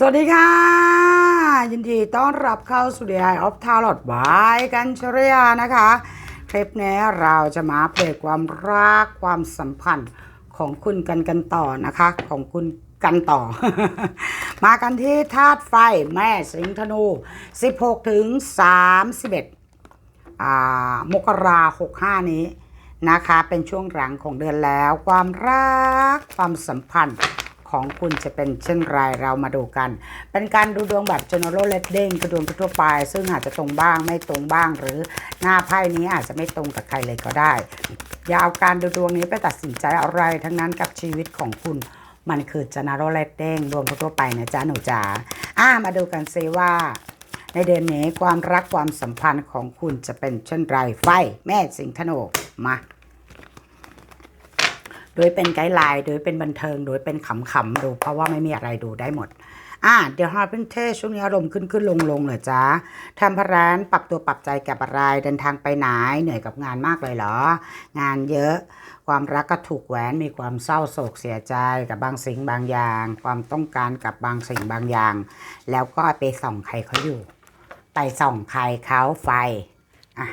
สวัสดีค่ะ ยินดีต้อนรับเข้าสู่ The Eye of Tarot บายกันชรยานะคะ คลิปนี้เราจะมาเพลงความรักความสัมพันธ์ของคุณกันกันต่อนะคะ ของคุณกันต่อ มากันที่ธาตุไฟแม่สิงห์ธนู 16 ถึง 31อ่ามกราหกห้านี้นะคะ เป็นช่วงหลังของเดือนแล้ว ความรักความสัมพันธ์ ของคุณจะเป็นเช่นไรเรามาดูกัน เป็นการดูดวงแบบ general reading กระดวงทั่วไป ซึ่งอาจจะตรงบ้างไม่ตรงบ้าง หรือหน้าไพ่นี้อาจจะไม่ตรงกับใครเลยก็ได้ อย่าเอาการดูดวงนี้ไปตัดสินใจอะไรทั้งนั้นกับชีวิตของคุณ มันคือ general reading ดวงทั่วไปนะจ๊ะหนูจ๋าอ่ามาดูกันซิว่าในเดือนนี้ความรักความสัมพันธ์ของคุณจะเป็นเช่นไรไฟ แม่สิงห์ธนูมา โดยเป็นไกด์ไลน์ โดยเป็นบันเทิง โดยเป็นขำๆดู เพราะว่าไม่มีอะไรดูได้หมด อ่า เดี๋ยวฮาร์เป็นเทสช่วงนี้อารมณ์ขึ้นขึ้นลงลงเหรอจ๊ะทำพรานปรับตัวปรับใจกับอะไร เดินทางไปไหน เหนื่อยกับงานมากเลยเหรอ งานเยอะ ความรักก็ถูกแหวน มีความเศร้าโศกเสียใจกับบางสิ่งบางอย่าง ความต้องการกับบางสิ่งบางอย่าง แล้วก็ไปส่องใครเขาอยู่ ไปส่องใครเขาไฟ อะ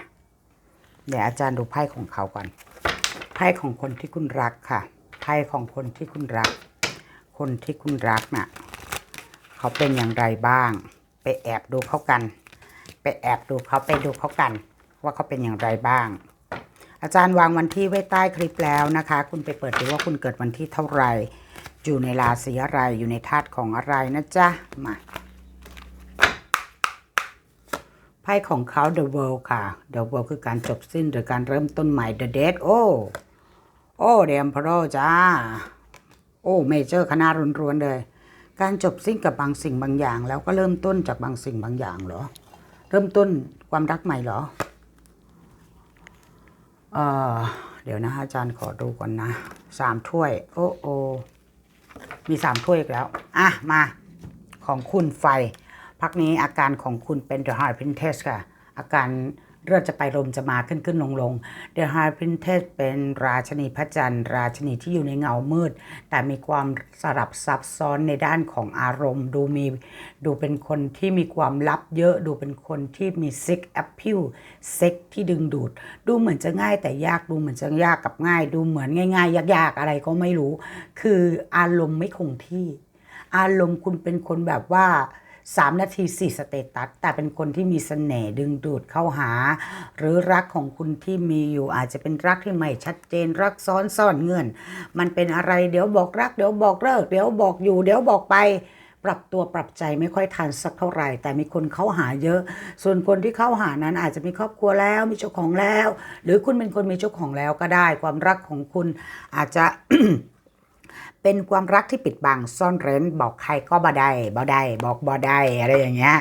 เดี๋ยวอาจารย์ดูไพ่ของเขาก่อน ไพ่ของคนที่คุณรักค่ะไพ่ของคนที่คุณรัก คนที่คุณรักน่ะเขาเป็นอย่างไรบ้าง ไปแอบดูเขากัน ไปแอบดูเขาไปดูเขากัน ว่าเขาเป็นอย่างไรบ้าง อาจารย์วางวันที่ไว้ใต้คลิปแล้วนะคะ คุณไปเปิดดูว่าคุณเกิดวันที่เท่าไหร่ อยู่ในราศีอะไรอยู่ในธาตุของอะไรนะจ๊ะมาไพ่ของเขา The World ค่ะ The World คือการจบสิ้นหรือการเริ่มต้นใหม่ The Dead โอ้ โอ้ The Emperor จ้า โอ้เมเจอร์คณะรวนๆเลย การจบสิ้นกับบางสิ่งบางอย่าง แล้วก็เริ่มต้นจากบางสิ่งบางอย่างเหรอ เริ่มต้นความรักใหม่เหรอเออเดี๋ยวนะอาจารย์ขอดูก่อนนะสามถ้วย โอ้โอมีสามถ้วยอีกแล้ว อะ มาของคุณไฟ พักนี้อาการของคุณเป็น The High Princess ค่ะ อาการ เลือดจะไปลมจะมาขึ้นขึ้นลงลง The High Princess เป็นราชนีพระจันทร์ราชนีที่อยู่ในเงามืด แต่มีความสลับซับซ้อนในด้านของอารมณ์ ดูมีดูเป็นคนที่มีความลับเยอะ ดูเป็นคนที่มี sex appeal เซ็กที่ดึงดูด ดูเหมือนจะง่ายแต่ยากดูเหมือนจะยากกับง่าย ดูเหมือนง่าย ๆ ยากๆอะไรก็ไม่รู้ คืออารมณ์ไม่คงที่ อารมณ์คุณเป็นคนแบบว่า 3 นาที 4 สเตตัส แต่เป็นคนที่มีเสน่ห์ดึงดูดเข้าหา หรือรักของคุณที่มีอยู่อาจจะเป็นรักที่ไม่ชัดเจนรักซ้อนซ่อนเงื่อน มันเป็นอะไรเดี๋ยวบอกรัก เดี๋ยวบอกเลิก เดี๋ยวบอกอยู่ เดี๋ยวบอกไปปรับตัวปรับใจไม่ค่อยทันสักเท่าไหร่ แต่มีคนเข้าหาเยอะ ส่วนคนที่เข้าหานั้นอาจจะมีครอบครัวแล้วมีเจ้าของแล้ว หรือคุณเป็นคนมีเจ้าของแล้วก็ได้ ความรักของคุณอาจจะ เป็นความรักที่ปิดบังซ่อนเร้นบอกใครก็บ่ได้บ่ได้บอกบ่ได้อะไรอย่างเงี้ย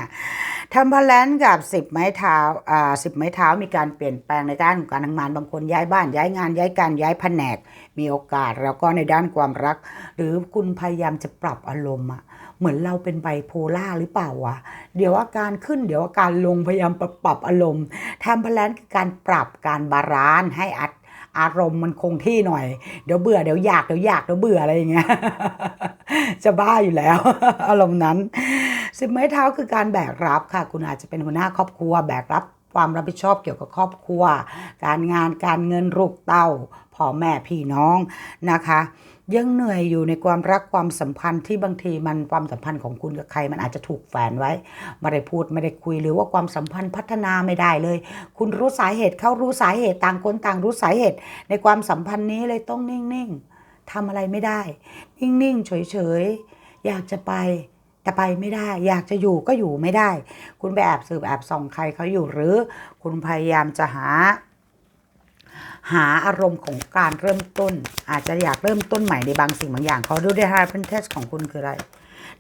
ทำพลันกับสิบไม้เท้าอ่าสิบไม้เท้ามีการเปลี่ยนแปลงในด้านของการทำงานบางคนย้ายบ้านย้ายงานย้ายการย้ายแผนก มีโอกาสแล้วก็ในด้านความรัก หรือคุณพยายามจะปรับอารมณ์อะเหมือนเราเป็นไบโพล่าหรือเปล่าวะเดี๋ยวอาการขึ้นเดี๋ยวอาการลงพยายามปรับปรับอารมณ์ทำพลันคือการปรับการบาลานซ์ให้อัด อารมณ์มันคงที่หน่อย เดี๋ยวเบื่อเดี๋ยวอยากเดี๋ยวอยากเดี๋ยวเบื่ออะไรอย่างเงี้ยจะบ้าอยู่แล้ว อารมณ์นั้นสิบไม้เท้าคือการแบกรับค่ะ คุณอาจจะเป็นหัวหน้าครอบครัว แบกรับความรับผิดชอบเกี่ยวกับครอบครัว การงานการเงินลูกเต้าพ่อแม่พี่น้องนะคะ ยังเหนื่อยอยู่ในความรักความสัมพันธ์ที่บางทีมันความสัมพันธ์ของคุณกับใคร มันอาจจะถูกแฝงไว้ไม่ได้พูดไม่ได้คุยหรือว่าความสัมพันธ์พัฒนาไม่ได้เลย คุณรู้สาเหตุเขารู้สาเหตุต่างคนต่างรู้สาเหตุ ในความสัมพันธ์นี้เลยต้องนิ่งๆทำอะไรไม่ได้ นิ่งๆเฉยๆอยากจะไปแต่ไปไม่ได้ อยากจะอยู่ก็อยู่ไม่ได้ คุณไปแอบสืบแอบส่องใครเขาอยู่หรือ คุณพยายามจะหา หาอารมณ์ของการเริ่มต้น อาจจะอยากเริ่มต้นใหม่ในบางสิ่งบางอย่างเขาดูได้ไฮพ r นเทสของคุณคืออะไร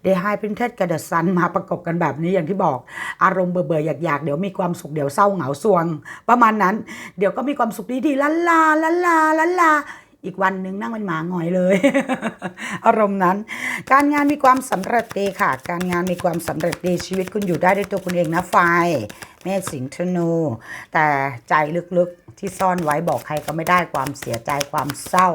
เด y ไฮพ r นเทสกับเดอะซันมาประกบกันแบบนี้อย่างที่บอก อารมณ์เบื่อๆอยากๆ เดี๋ยวมีความสุขเดี๋ยวเศร้าเหงาสวง ประมาณนั้น เดี๋ยวก็มีความสุขดีๆลันลาลันลาลันลาอีกวันหนึ่งนั่งเป็นหมาหงอยเลย อารมณ์นั้น การงานมีความสำเร็จดีค่ะ การงานมีความสำเร็จดีชีวิตคุณอยู่ได้ด้วยตัวคุณเองนะไฟเมษสิงห์ธนู แต่ใจลึกๆ ที่ซ่อนไว้บอกใครก็ไม่ได้ความเสียใจความเศร้า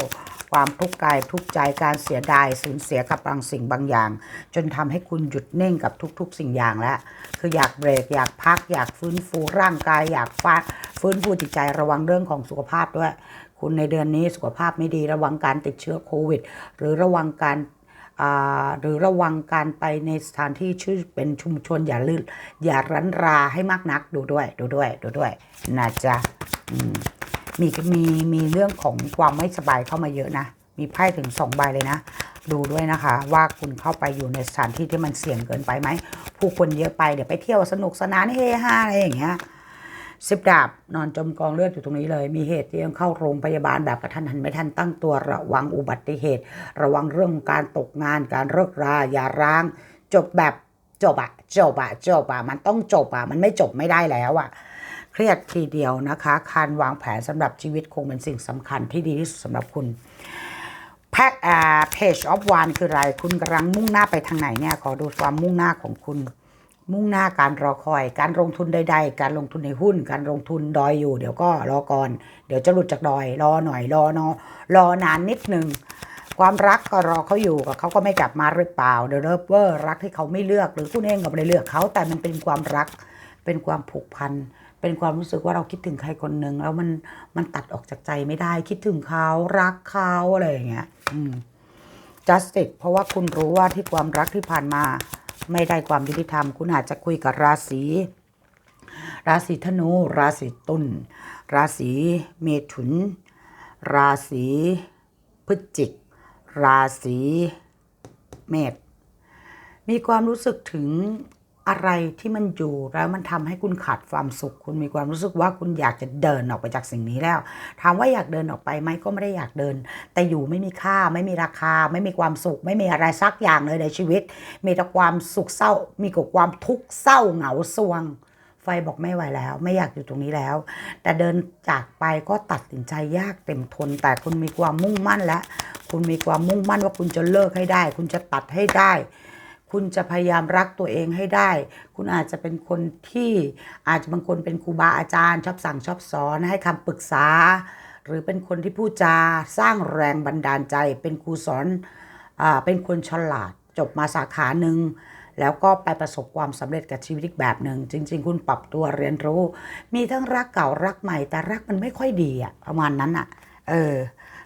ความทุกข์กายทุกใจการเสียดายสูญเสียกับบางสิ่งบางอย่าง จนทำให้คุณหยุดนิ่งกับทุก ๆ สิ่งอย่างแล้วคืออยากเบรกอยากพัก อยากฟื้นฟูร่างกาย อยากฟาฟื้นฟูจิตใจระวังเรื่องของสุขภาพด้วย คุณในเดือนนี้สุขภาพไม่ดีระวังการติดเชื้อโควิด หรือระวังการหรือระวังการไปในสถานที่ชื่อเป็นชุมชนอย่าลื่นอย่ารันราให้มากนักดูด้วยดูด้วยดูด้วยนะจ๊ะ มีมีมีเรื่องของความไม่สบายเข้ามาเยอะนะ มีไพ่ถึงสองใบเลยนะ ดูด้วยนะคะ ว่าคุณเข้าไปอยู่ในสถานที่ที่มันเสี่ยงเกินไปไหม ผู้คนเยอะไปเดี๋ยวไปเที่ยวสนุกสนานเฮฮาอะไรอย่างเงี้ยสิบดาบนอนจมกองเลือดอยู่ตรงนี้เลย มีเหตุที่ต้องเข้าโรงพยาบาลแบบกระทันหันไม่ทันตั้งตัวระวังอุบัติเหตุ ระวังเรื่องการตกงานการเลิกราอย่าร้าง จบแบบจบอะจบอะจบอะมันต้องจบอะมันไม่จบไม่ได้แล้วอะ รียดทีเดียวนะคะ การวางแผนสำหรับชีวิตคงเป็นสิ่งสำคัญที่ดีที่สุดสำหรับคุณแพ็คอ่าเพจออฟวานคืออะไร คุณกำลังมุ่งหน้าไปทางไหนเนี่ย ขอดูความมุ่งหน้าของคุณ มุ่งหน้าการรอคอย การลงทุนใด ๆ การลงทุนในหุ้น การลงทุนดอยอยู่ เดี๋ยวก็รอก่อน เดี๋ยวจะหลุดจากดอย รอหน่อย รอนอรอนานนิดนึง ความรักก็รอเขาอยู่กับเขาก็ไม่กลับมาหรือเปล่า เดอะเลิฟเวอร์รักที่เขาไม่เลือก หรือคุณเองก็ไม่ได้เลือกเขา แต่มันเป็นความรัก เป็นความผูกพัน เป็นความรู้สึกว่าเราคิดถึงใครคนหนึ่งแล้วมันมันตัดออกจากใจไม่ได้คิดถึงเขารักเขาอะไรอย่างเงี้ยอืม justice เพราะว่าคุณรู้ว่าที่ความรักที่ผ่านมา ไม่ได้ความยุติธรรม คุณอาจจะคุยกับราศีราศีธนู ราศีตุลราศีเมถุน ราศีพฤศจิก ราศีเมษมีความรู้สึกถึง อะไรที่มันอยู่แล้วมันทำให้คุณขาดความสุข คุณมีความรู้สึกว่าคุณอยากจะเดินออกไปจากสิ่งนี้แล้ว ถามว่าอยากเดินออกไปไหมก็ไม่ได้อยากเดิน แต่อยู่ไม่มีค่าไม่มีราคา ไม่มีความสุข ไม่มีอะไรสักอย่างเลยในชีวิต มีแต่ความสุขเศร้า มีกับความทุกข์เศร้าเหงาสวง ไฟบอกไม่ไหวแล้ว ไม่อยากอยู่ตรงนี้แล้ว แต่เดินจากไปก็ตัดสินใจยากเต็มทน แต่คุณมีความมุ่งมั่นและ คุณมีความมุ่งมั่นว่าคุณจะเลิกให้ได้ คุณจะตัดให้ได้ คุณจะพยายามรักตัวเองให้ได้ คุณอาจจะเป็นคนที่อาจจะบางคนเป็นครูบาอาจารย์ชอบสั่งชอบสอนให้คำปรึกษา หรือเป็นคนที่พูดจาสร้างแรงบันดาลใจ เป็นครูสอนอ่าเป็นคนฉลาด จบมาสาขาหนึ่งแล้วก็ไปประสบความสำเร็จกับชีวิตอีกแบบหนึ่งจริง ๆ คุณปรับตัวเรียนรู้ มีทั้งรักเก่ารักใหม่ แต่รักมันไม่ค่อยดีอะประมาณนั้นอะเออ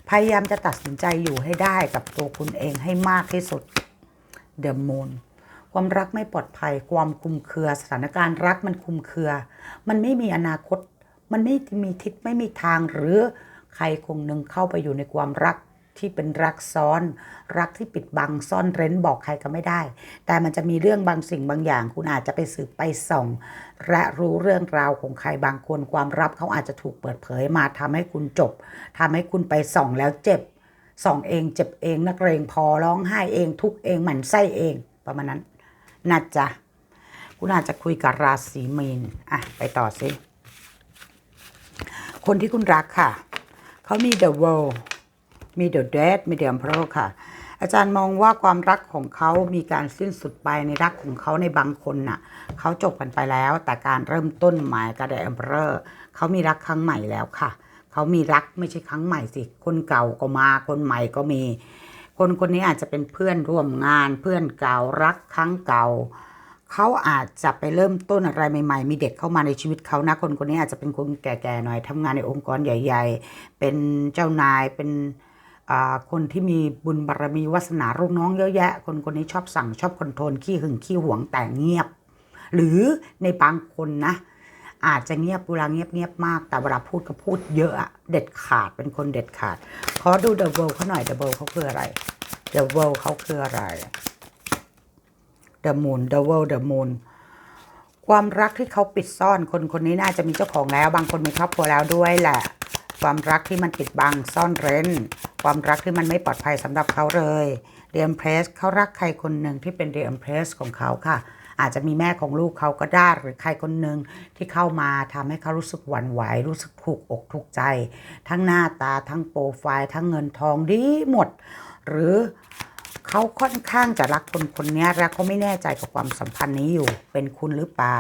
พยายามจะตัดสินใจอยู่ให้ได้กับตัวคุณเองให้มากที่สุด เดอะมูนความรักไม่ปลอดภัย ความคุมเครือ สถานการณ์รักมันคุมเครือ มันไม่มีอนาคต มันไม่มีทิศไม่มีทางหรือใครคงหนึ่งเข้าไปอยู่ในความรักที่เป็นรักซ้อน รักที่ปิดบังซ่อนเร้นบอกใครก็ไม่ได้ แต่มันจะมีเรื่องบางสิ่งบางอย่าง คุณอาจจะไปสืบไปส่อง และรู้เรื่องราวของใครบางคนความลับเขาอาจจะถูกเปิดเผยมาทำให้คุณจบทำให้คุณไปส่องแล้วเจ็บ ส่องเองเจ็บเองนักเรงพอร้องไห้เอง ทุกเองหมั่นไส้เอง ประมาณนั้นนะจ๊ะคุณอาจจะคุยกับราศีมีนอะไปต่อสิคนที่คุณรักค่ะ เขามี The World มี The Dead มี The Emperor ค่ะ อาจารย์มองว่าความรักของเขามีการสิ้นสุดไปในรักของเขาในบางคนน่ะเขาจบกันไปแล้ว แต่การเริ่มต้นใหม่กับ The Emperor เขามีรักครั้งใหม่แล้วค่ะ เขามีรักไม่ใช่ครั้งใหม่สิ คนเก่าก็มาคนใหม่ก็มี คนคนนี้อาจจะเป็นเพื่อนร่วมงานเพื่อนเก่ารักครั้งเก่า เขาอาจจะไปเริ่มต้นอะไรใหม่ ๆ มีเด็กเข้ามาในชีวิตเขานะคนคนนี้อาจจะเป็นคนแก่ๆหน่อยทำงานในองค์กรใหญ่ ๆ เป็นเจ้านายเป็นอ่าคนที่มีบุญบารมีวาสนาลูกน้องเยอะแยะ คนคนนี้ชอบสั่งชอบคอนโทรลขี้หึงขี้หวงแต่เงียบ หรือในบางคนนะ อาจจะเงียบเวลาเงียบเงียบๆมาก แต่เวลาพูดก็พูดเยอะเด็ดขาดเป็นคนเด็ดขาด ขอดูเดอะเวลเขาหน่อยเดอะเวลเขาคืออะไรเดอะเวลเขาคืออะไรเดอะมูนเดอะเวลเดอะมูนความรักที่เขาปิดซ่อนคนคนนี้น่าจะมีเจ้าของแล้ว บางคนมีครอบครัวแล้วด้วยแหละ ความรักที่มันปิดบังซ่อนเร้น ความรักที่มันไม่ปลอดภัยสำหรับเขาเลย The Empress เขารักใครคนหนึ่งที่เป็น The Empress ของเขาค่ะ อาจจะมีแม่ของลูกเขาก็ได้หรือใครคนหนึ่งที่เข้ามาทำให้เขารู้สึกหวั่นไหว รู้สึกถูกอกถูกใจ ทั้งหน้าตาทั้งโปรไฟล์ ทั้งเงินทองดีหมด หรือเขาค่อนข้างจะรักคนคนนี้และเขาไม่แน่ใจกับความสัมพันธ์นี้อยู่ เป็นคุณหรือเปล่า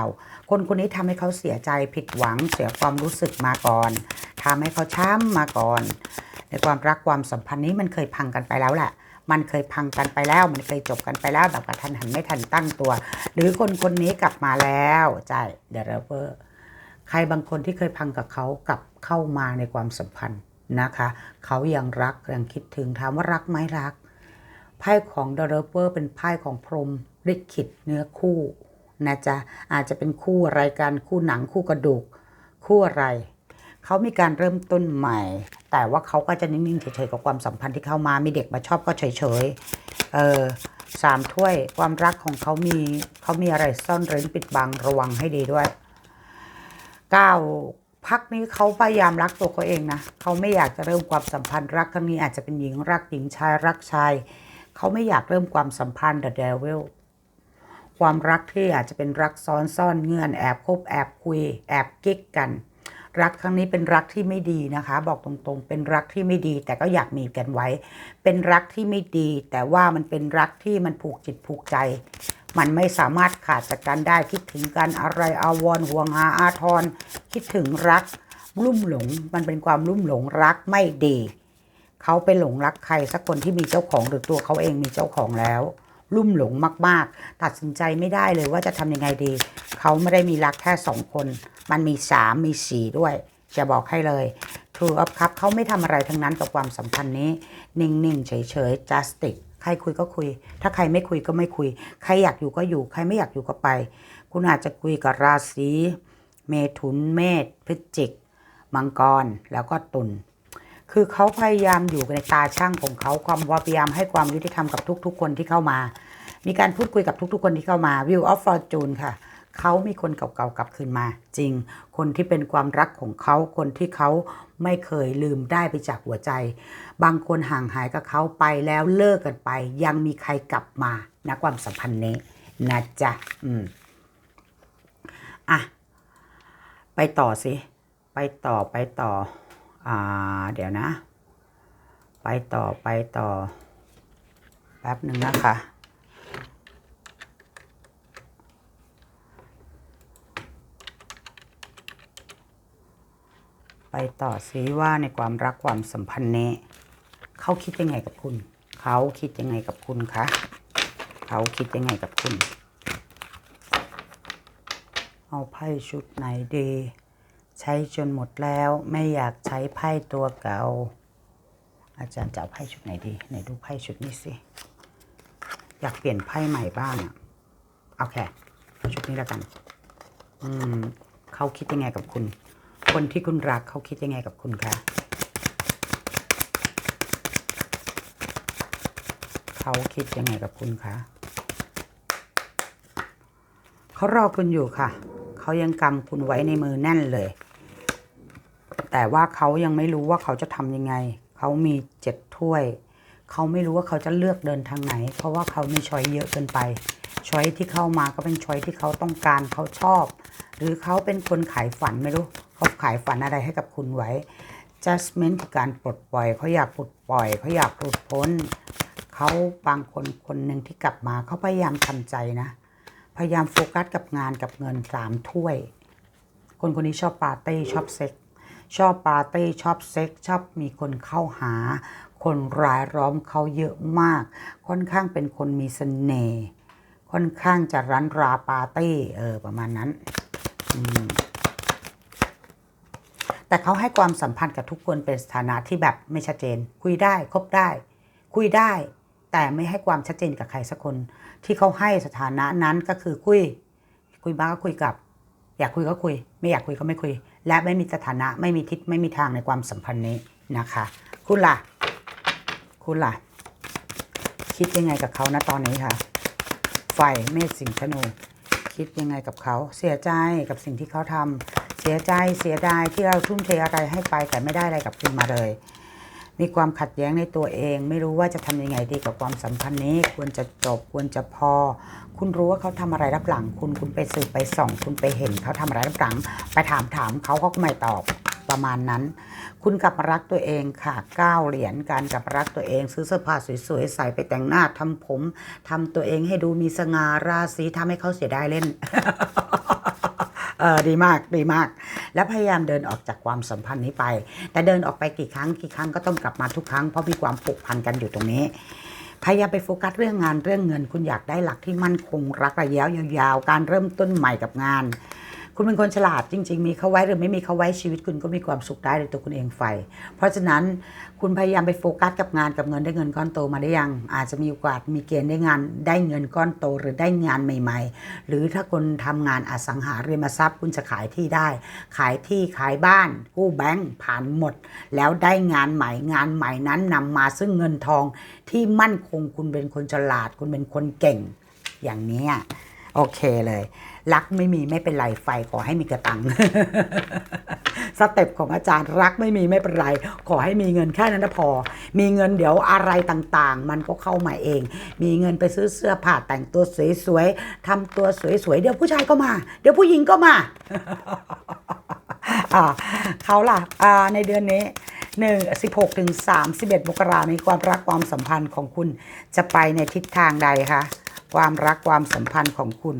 คนคนนี้ทำให้เขาเสียใจผิดหวังเสียความรู้สึกมาก่อนทำให้เขาช้ำมาก่อน ในความรักความสัมพันธ์นี้มันเคยพังกันไปแล้วแหละ มันเคยพังกันไปแล้ว มันเคยจบกันไปแล้วแบบกระทันหันไม่ทันตั้งตัว หรือคนคนนี้กลับมาแล้วใช่เดรเวอร์ใครบางคนที่เคยพังกับเขากลับเข้ามาในความสัมพันธ์นะคะเขายังรักยังคิดถึงถามว่ารักไหมรักไพ่ของเดรเวอร์เป็นไพ่ของพรมลิขิตเนื้อคู่นะจ๊ะอาจจะเป็นคู่อะไรกันคู่หนังคู่กระดูก คู่อะไรเขามีการเริ่มต้นใหม่ แต่ว่าเขาก็จะนิ่งๆเฉยๆกับความสัมพันธ์ที่เข้ามา มีเด็กมาชอบก็เฉยๆ เออสามถ้วยความรักของเขามีเขามีอะไรซ่อนเร้นปิดบังระวังให้ดีด้วยเก้าพักนี้เขาพยายามรักตัวเขาเองนะเขาไม่อยากจะเริ่มความสัมพันธ์รักครั้งนี้อาจจะเป็นหญิงรักหญิงชายรักชายเขาไม่อยากเริ่มความสัมพันธ์ The Devil ความรักที่อาจจะเป็นรักซ้อนซ่อนเงื่อนแอบคบแอบคุย แอบกิ๊กกัน รักครั้งนี้เป็นรักที่ไม่ดีนะคะ บอกตรงๆ เป็นรักที่ไม่ดี แต่ก็อยากมีกันไว้ เป็นรักที่ไม่ดี แต่ว่ามันเป็นรักที่มันผูกจิตผูกใจ มันไม่สามารถขาดจากกันได้คิดถึงกันอะไรอาวรห่วงหาอาทรคิดถึงรักลุ่มหลง มันเป็นความลุ่มหลงรักไม่ดี เขาไปหลงรักใครสักคนที่มีเจ้าของหรือตัวเขาเองมีเจ้าของแล้ว ลุ่มหลงมาก ๆ ตัดสินใจไม่ได้เลยว่าจะทำยังไงดี เขาไม่ได้มีรักแค่สองคน มันมีสามมีสี่ด้วย จะบอกให้เลย True of Cup เขาไม่ทำอะไรทั้งนั้นกับความสัมพันธ์นี้ นิ่ง ๆ เฉย ๆ justice ใครคุยก็คุย ถ้าใครไม่คุยก็ไม่คุย ใครอยากอยู่ก็อยู่ ใครไม่อยากอยู่ก็ไป คุณอาจจะคุยกับราศีเมถุนเมษพฤศจิก มังกร แล้วก็ตุล คือเขาพยายามอยู่ในตาช่างของเขาความพยายามให้ความยุติธรรมกับทุก ๆ คนที่เข้ามา มีการพูดคุยกับทุก ๆ คนที่เข้ามา View of Fortune ค่ะเขามีคนเก่าๆกลับคืนมา จริง คนที่เป็นความรักของเขาคนที่เขาไม่เคยลืมได้ไปจากหัวใจ บางคนห่างหายกับเขาไปแล้วเลิกกันไป ยังมีใครกลับมานะความสัมพันธ์นี้นะจ๊ะอืมอะไปต่อสิ ไปต่อไปต่อ อ่า เดี๋ยวนะ ไปต่อไปต่อ แป๊บหนึ่งนะคะ ไปต่อซิว่าในความรักความสัมพันธ์นี้เขาคิดยังไงกับคุณ เขาคิดยังไงกับคุณคะ เขาคิดยังไงกับคุณ เอาไพ่ชุดไหนดี ใช้จนหมดแล้วไม่อยากใช้ไพ่ตัวเก่า อาจารย์จะเอาไพ่ชุดไหนดีไหนดูไพ่ชุดนี้สิ อยากเปลี่ยนไพ่ใหม่บ้างอะเอาแค่ชุดนี้แล้วกัน อืมเขาคิดยังไงกับคุณ คนที่คุณรักเขาคิดยังไงกับคุณคะเขาคิดยังไงกับคุณคะเขารอคุณอยู่ค่ะ เขายังกำคุณไว้ในมือแน่นเลย แต่ว่าเขายังไม่รู้ว่าเขาจะทำยังไง เขามีเจ็ดถ้วย เขาไม่รู้ว่าเขาจะเลือกเดินทางไหน เพราะว่าเขามีช้อยเยอะเกินไป ช้อยที่เข้ามาก็เป็นช้อยที่เขาต้องการเขาชอบ หรือเขาเป็นคนขายฝันไม่รู้ เขาขายฝันอะไรให้กับคุณไว้ judgment คือการปลดปล่อย เขาอยากปลดปล่อย เขาอยากหลุดพ้น เขาบางคนคนหนึ่งที่กลับมาเขาพยายามทำใจนะ พยายามโฟกัสกับงานกับเงินสามถ้วย คนคนนี้ชอบปาร์ตี้ชอบเซ็ก ชอบปาร์ตี้ชอบเซ็กชอบมีคนเข้าหา คนรายล้อมเขาเยอะมาก ค่อนข้างเป็นคนมีเสน่ห์ค่อนข้างจะรันราปาร์ตี้เออประมาณนั้นแต่เขาให้ความสัมพันธ์กับทุกคนเป็นสถานะที่แบบไม่ชัดเจน คุยได้คบได้ คุยได้ แต่ไม่ให้ความชัดเจนกับใครสักคน ที่เขาให้สถานะนั้นก็คือคุย คุยบ้างก็คุยกับ อยากคุยก็คุย ไม่อยากคุยก็ไม่คุย และไม่มีสถานะไม่มีทิศไม่มีทางในความสัมพันธ์นี้นะคะ คุณล่ะ คุณล่ะ คิดยังไงกับเขานะตอนนี้ค่ะไฟเมษสิงห์ธนู คิดยังไงกับเขาเสียใจกับสิ่งที่เขาทำเสียใจเสียดายที่เราทุ่มเทอะไรให้ไปแต่ไม่ได้อะไรกลับคืนมาเลย มีความขัดแย้งในตัวเอง ไม่รู้ว่าจะทำยังไงดีกับความสัมพันธ์นี้ ควรจะจบควรจะพอ คุณรู้ว่าเขาทำอะไรรับหลัง คุณคุณไปสืบไปส่อง คุณไปเห็นเขาทำอะไรรับหลัง ไปถามถามเขาเขาก็ไม่ตอบประมาณนั้น คุณกลับมารักตัวเองค่ะก้าวเหรียญการกลับรักตัวเอง ซื้อเสื้อผ้าสวยๆใส่ไปแต่งหน้าทำผมทำตัวเองให้ดูมีสง่าราศีทำให้เขาเสียดายเล่น เออดีมากดีมาก และพยายามเดินออกจากความสัมพันธ์นี้ไป แต่เดินออกไปกี่ครั้งกี่ครั้งก็ต้องกลับมาทุกครั้งเพราะมีความผูกพันกันอยู่ตรงนี้พยายามไปโฟกัสเรื่องงานเรื่องเงิน คุณอยากได้หลักที่มั่นคงรักระยะยาวๆการเริ่มต้นใหม่กับงาน คุณเป็นคนฉลาดจริง ๆ มีเขาไว้หรือไม่มีเขาไว้ชีวิตคุณก็มีความสุขได้ในตัวคุณเองไฟ เพราะฉะนั้นคุณพยายามไปโฟกัสกับงานกับเงินได้เงินก้อนโตมาได้ยัง อาจจะมีโอกาสมีเกณฑ์ได้งานได้เงินก้อนโตหรือได้งานใหม่ ๆ หรือถ้าคนทำงานอสังหาริมทรัพย์ คุณจะขายที่ได้ ขายที่ขายบ้านกู้แบงก์ผ่านหมด แล้วได้งานใหม่งานใหม่นั้นนำมาซึ่งเงินทองที่มั่นคงคุณเป็นคนฉลาด คุณเป็นคนเก่งอย่างนี้โอเคเลย รักไม่มีไม่เป็นไรไฟขอให้มีกระตังสเต็ปของอาจารย์รักไม่มีไม่เป็นไร ขอให้มีเงินแค่นั้นนะพอ มีเงินเดี๋ยวอะไรต่างๆ มันก็เข้ามาเอง มีเงินไปซื้อเสื้อผ้าแต่งตัวสวยๆทำตัวสวยๆเดี๋ยวผู้ชายก็มา เดี๋ยวผู้หญิงก็มาเขาล่ะในเดือนนี้หนึ่งสิบหกถึงสามสิบเอ็ดมกรานี้ความรักความสัมพันธ์ของคุณจะไปในทิศทางใดคะความรักความสัมพันธ์ของคุณ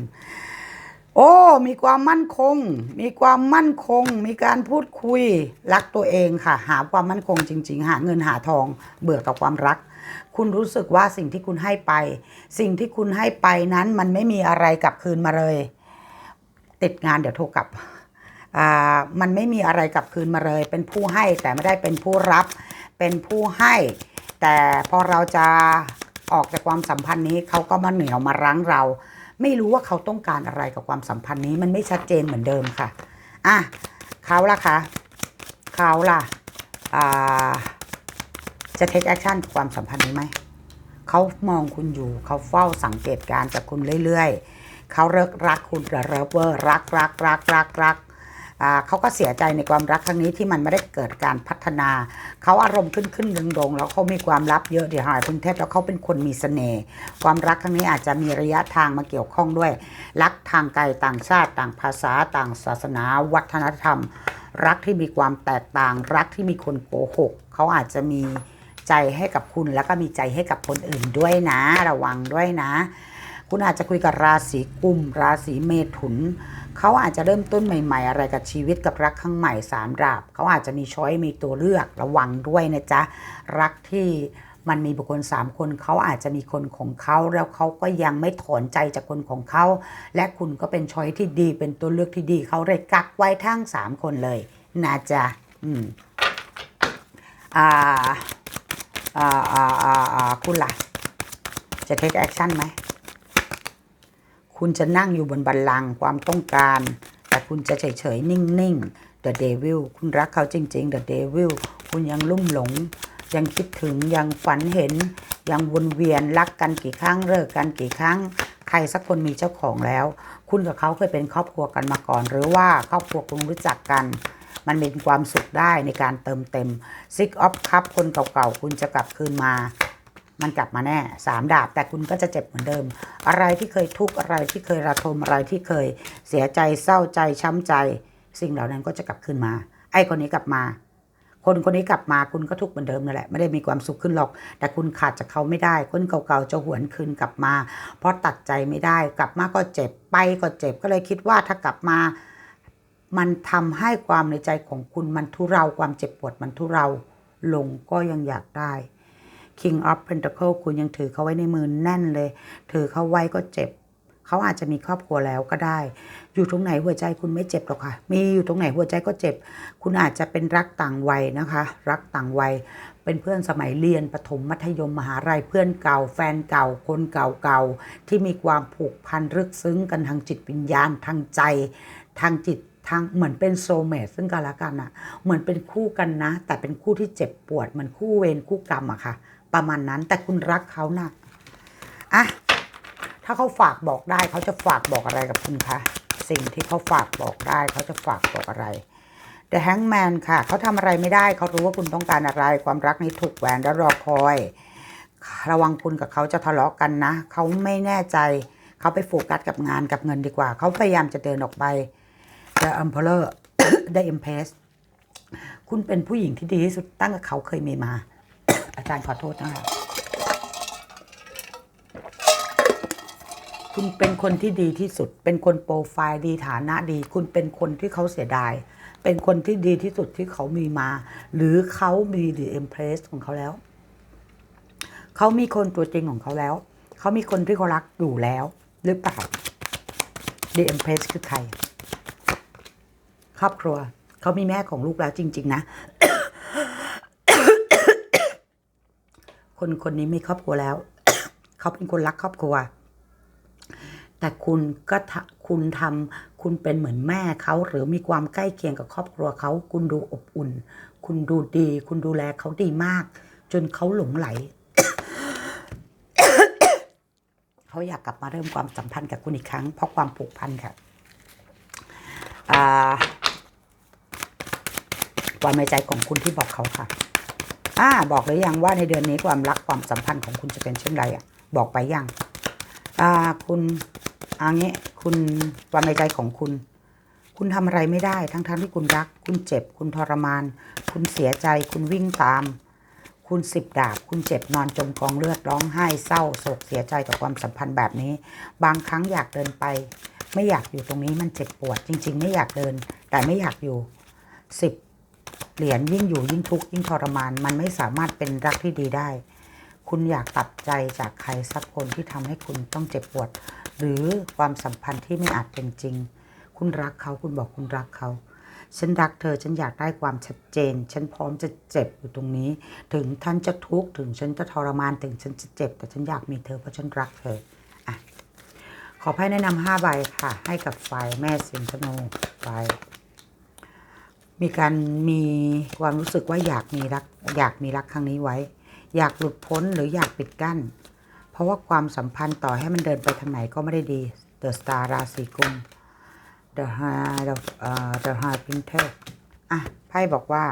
โอ้ มีความมั่นคง มีความมั่นคง มีการพูดคุย รักตัวเองค่ะ หาความมั่นคงจริง ๆ หาเงินหาทอง เบื่อกับความรัก คุณรู้สึกว่าสิ่งที่คุณให้ไป สิ่งที่คุณให้ไปนั้นมันไม่มีอะไรกลับคืนมาเลย ติดงานเดี๋ยวโทรกลับอ่ามันไม่มีอะไรกลับคืนมาเลย เป็นผู้ให้แต่ไม่ได้เป็นผู้รับ เป็นผู้ให้ แต่พอเราจะออกจากความสัมพันธ์นี้เขาก็มาเหนียวมารั้งเรา ไม่รู้ว่าเขาต้องการอะไรกับความสัมพันธ์นี้มันไม่ชัดเจนเหมือนเดิมค่ะอะเขาล่ะคะเขาล่ะจะเทคแอคชั่นกับความสัมพันธ์นี้ไหมเขามองคุณอยู่เขาเฝ้าสังเกตการจากคุณเรื่อยๆเขาเลิกรักคุณระเริบเวอร์รักรักรักรักรัก เขาก็เสียใจในความรักครั้งนี้ที่มันไม่ได้เกิดการพัฒนา เขาอารมณ์ขึ้นขึ้นลงลงแล้วเขามีความลับเยอะเดี๋ยวหายพึงเทพแล้วเขาเป็นคนมีเสน่ห์ความรักครั้งนี้อาจจะมีระยะทางมาเกี่ยวข้องด้วย รักทางไกลต่างชาติต่างภาษาต่างศาสนา วัฒนธรรม รักที่มีความแตกต่าง รักที่มีคนโกหกเขาอาจจะมีใจให้กับคุณแล้วก็มีใจให้กับคนอื่นด้วยนะ ระวังด้วยนะ คุณอาจจะคุยกับราศีกุม ราศีเมถุน เขาอาจจะเริ่มต้นใหม่ ๆ อะไรกับชีวิตกับรักครั้งใหม่สามดาบ เขาอาจจะมีช้อยมีตัวเลือกระวังด้วยนะจ๊ะ รักที่มันมีบุคคลสามคนเขาอาจจะมีคนของเขาแล้วเขาก็ยังไม่ถอนใจจากคนของเขา และคุณก็เป็นช้อยที่ดี เป็นตัวเลือกที่ดีเขาเลยกักไว้ทั้งสามคนเลยนะจ๊ะอืมอ่าอ่าอ่าอ่าอ่าคุณล่ะจะ take action ไหม คุณจะนั่งอยู่บนบัลลังก์ความต้องการ แต่คุณจะเฉยๆ นิ่งๆ The Devil คุณรักเขาจริงๆ The Devil คุณยังลุ่มหลง ยังคิดถึงยังฝันเห็น ยังวนเวียนรักกันกี่ครั้งเลิกกันกี่ครั้ง ใครสักคนมีเจ้าของแล้ว คุณกับเขาเคยเป็นครอบครัวกันมาก่อน หรือว่าครอบครัวคุณรู้จักกันมันเป็นความสุขได้ในการเติมเต็ม Six of Cup คนเก่าๆ คุณจะกลับคืนมา มันกลับมาแน่สามดาบ แต่คุณก็จะเจ็บเหมือนเดิม อะไรที่เคยทุกข์อะไรที่เคยระทมอะไรที่เคยเสียใจเศร้าใจช้ำใจ สิ่งเหล่านั้นก็จะกลับคืนมา ไอ้คนนี้กลับมา คนคนนี้กลับมาคุณก็ทุกข์เหมือนเดิมนั่นแหละไม่ได้มีความสุขขึ้นหรอก แต่คุณขาดจากเขาไม่ได้ คนเก่าๆจะหวนคืนกลับมา เพราะตัดใจไม่ได้ กลับมาก็เจ็บไปก็เจ็บก็เลยคิดว่าถ้ากลับมามันทำให้ความในใจของคุณมันทุเราความเจ็บปวดมันทุเราลงก็ยังอยากได้ King of Pentacle คุณยังถือเขาไว้ในมือแน่นเลย ถือเขาไว้ก็เจ็บ เขาอาจจะมีครอบครัวแล้วก็ได้ อยู่ตรงไหนหัวใจคุณไม่เจ็บหรอกค่ะ มีอยู่ตรงไหนหัวใจก็เจ็บ คุณอาจจะเป็นรักต่างวัยนะคะ รักต่างวัย เป็นเพื่อนสมัยเรียนประถมมัธยมมหาลัยเพื่อนเก่า แฟนเก่า คนเก่าๆที่มีความผูกพันลึกซึ้งกันทางจิตวิญญาณทางใจ ทางจิตทางเหมือนเป็นโซเมตซึ่งกันและกันอะเหมือนเป็นคู่กันนะ แต่เป็นคู่ที่เจ็บปวดเหมือนคู่เวรคู่กรรมอะค่ะ ประมาณนั้น แต่คุณรักเขานะอะถ้าเขาฝากบอกได้เขาจะฝากบอกอะไรกับคุณคะสิ่งที่เขาฝากบอกได้เขาจะฝากบอกอะไร The Hangman ค่ะเขาทำอะไรไม่ได้เขารู้ว่าคุณต้องการอะไร ความรักนี้ถูกแหวนและรอคอย ระวังคุณกับเขาจะทะเลาะกันนะ เขาไม่แน่ใจเขาไปโฟกัสกับงานกับเงินดีกว่า เขาพยายามจะเดินออกไป The Emperor The Empress คุณเป็นผู้หญิงที่ดีที่สุดตั้งแต่เขาเคยมีมา อาจารย์ขอโทษนะคะคุณเป็นคนที่ดีที่สุด เป็นคนโปรไฟล์ดีฐานะดี คุณเป็นคนที่เขาเสียดาย เป็นคนที่ดีที่สุดที่เขามีมา หรือเขามีดีเอ็มเพรสของเขาแล้ว เขามีคนตัวจริงของเขาแล้ว เขามีคนที่เขารักอยู่แล้ว หรือเปล่าดีเอ็มเพรสคือใคร ครอบครัว เขามีแม่ของลูกแล้วจริง ๆ นะ คนคนนี้มีครอบครัวแล้ว เขาเป็นคนรักครอบครัว แต่คุณก็คุณทำคุณเป็นเหมือนแม่เขาหรือมีความใกล้เคียงกับครอบครัวเขา คุณดูอบอุ่น คุณดูดี คุณดูแลเขาดีมาก จนเขาหลงไหลเขาอยากกลับมาเริ่มความสัมพันธ์กับคุณอีกครั้ง เพราะความผูกพันค่ะความในใจของคุณที่บอกเขาค่ะ อ่าบอกหรือยังว่าในเดือนนี้ความรักความสัมพันธ์ของคุณจะเป็นเช่นไรอะ บอกไปยังอ่าคุณเอางี้คุณความในใจของคุณ คุณทำอะไรไม่ได้ทั้งทั้งที่คุณรัก คุณเจ็บ คุณทรมาน คุณเสียใจ คุณวิ่งตาม คุณสิบดาบ คุณเจ็บนอนจมกองเลือดร้องไห้เศร้าโศกเสียใจกับความสัมพันธ์แบบนี้ บางครั้งอยากเดินไป ไม่อยากอยู่ตรงนี้มันเจ็บปวดจริง ๆ ไม่อยากเดิน แต่ไม่อยากอยู่สิบ เหรียญยิ่งอยู่ยิ่งทุกข์ยิ่งทรมาน มันไม่สามารถเป็นรักที่ดีได้ คุณอยากตัดใจจากใครสักคนที่ทำให้คุณต้องเจ็บปวด หรือความสัมพันธ์ที่ไม่อาจเป็นจริง คุณรักเขาคุณบอกคุณรักเขา ฉันรักเธอฉันอยากได้ความชัดเจน ฉันพร้อมจะเจ็บอยู่ตรงนี้ ถึงท่านจะทุกข์ถึงฉันจะทรมานถึงฉันจะเจ็บ แต่ฉันอยากมีเธอเพราะฉันรักเธออะขอไพ่แนะนำห้าใบค่ะ ให้กับไฟแม่เซนทโนไฟ มีการมีความรู้สึกว่าอยากมีรักอยากมีรักครั้งนี้ไว้ อยากหลุดพ้นหรืออยากปิดกั้น เพราะว่าความสัมพันธ์ต่อให้มันเดินไปทางไหนก็ไม่ได้ดี The Star ราศีกุม The High uh, The High Printer อะไพ่บอกว่า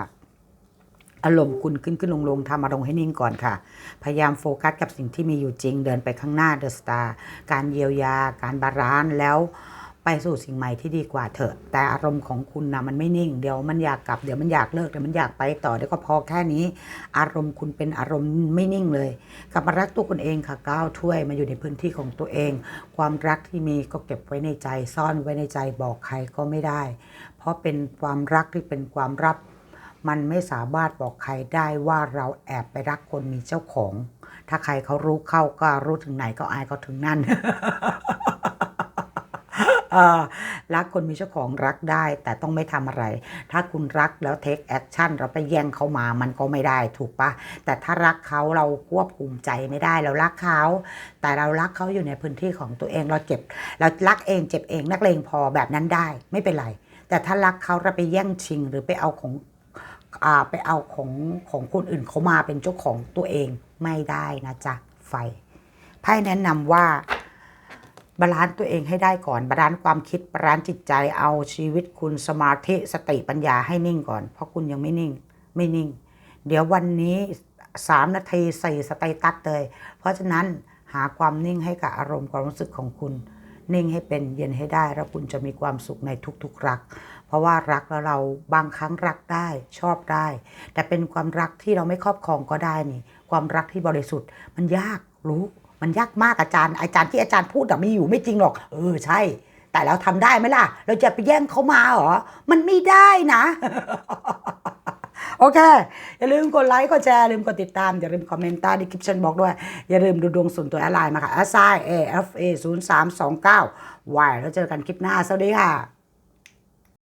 อารมณ์คุณขึ้นขึ้นลงลงทำอารมณ์ให้นิ่งก่อนค่ะ พยายามโฟกัสกับสิ่งที่มีอยู่จริง เดินไปข้างหน้า The Star การเยียวยา การบาลานซ์แล้ว ไปสู่สิ่งใหม่ที่ดีกว่าเถอะ แต่อารมณ์ของคุณนะมันไม่นิ่ง เดี๋ยวมันอยากกลับ เดี๋ยวมันอยากเลิก เดี๋ยวมันอยากไปต่อ เดี๋ยวก็พอแค่นี้ อารมณ์คุณเป็นอารมณ์ไม่นิ่งเลย กลับมารักตัวคุณเองค่ะก้าวถ้วยมาอยู่ในพื้นที่ของตัวเอง ความรักที่มีก็เก็บไว้ในใจ ซ่อนไว้ในใจบอกใครก็ไม่ได้ เพราะเป็นความรักที่เป็นความลับ มันไม่สามารถบอกใครได้ว่าเราแอบไปรักคนมีเจ้าของ ถ้าใครเขารู้เข้าก็รู้ถึงไหนก็อายเขาถึงนั่น รักคนมีเจ้าของรักได้แต่ต้องไม่ทำอะไร ถ้าคุณรักแล้วเทคแอคชั่นเราไปแย่งเขามามันก็ไม่ได้ถูกปะแต่ถ้ารักเขาเราควบคุมใจไม่ได้เรารักเขาแต่เรารักเขาอยู่ในพื้นที่ของตัวเองเราเจ็บเรารักเองเจ็บเองนักเลงพอแบบนั้นได้ไม่เป็นไร แต่ถ้ารักเขาเราไปแย่งชิงหรือไปเอาของอไปเอาของของคนอื่นเขามาเป็นเจ้าของตัวเองไม่ได้นะจ๊ะไฟไพ่แนะนำว่า บาลานซ์ตัวเองให้ได้ก่อน บาลานซ์ความคิดบาลานซ์จิตใจเอาชีวิตคุณสมาธิสติปัญญาให้นิ่งก่อน เพราะคุณยังไม่นิ่ง ไม่นิ่ง เดี๋ยววันนี้สามนาทีใส่สเตตัสเลย เพราะฉะนั้นหาความนิ่งให้กับอารมณ์ความรู้สึกของคุณ นิ่งให้เป็นเย็นให้ได้ แล้วคุณจะมีความสุขในทุกๆรัก เพราะว่ารักแล้วเราบางครั้งรักได้ชอบได้ แต่เป็นความรักที่เราไม่ครอบครองก็ได้นี่ ความรักที่บริสุทธิ์มันยากรู้ มันยากมากอาจารย์อาจารย์ที่อาจารย์พูดแต่ไม่อยู่ไม่จริงหรอก เออใช่ แต่เราทำได้ไหมล่ะ เราจะไปแย่งเขามาเหรอ มันไม่ได้นะ โอเค อย่าลืมกดไลค์กดแชร์อย่าลืมกดติดตาม อย่าลืมคอมเมนต์ใต้ดีคริปชันบอกด้วย อย่าลืมดูดวงส่วนตัวแอดไลน์มาค่ะ s i a f a 0 3 2 9 y แล้วเจอกันคลิปหน้า สวัสดีค่ะ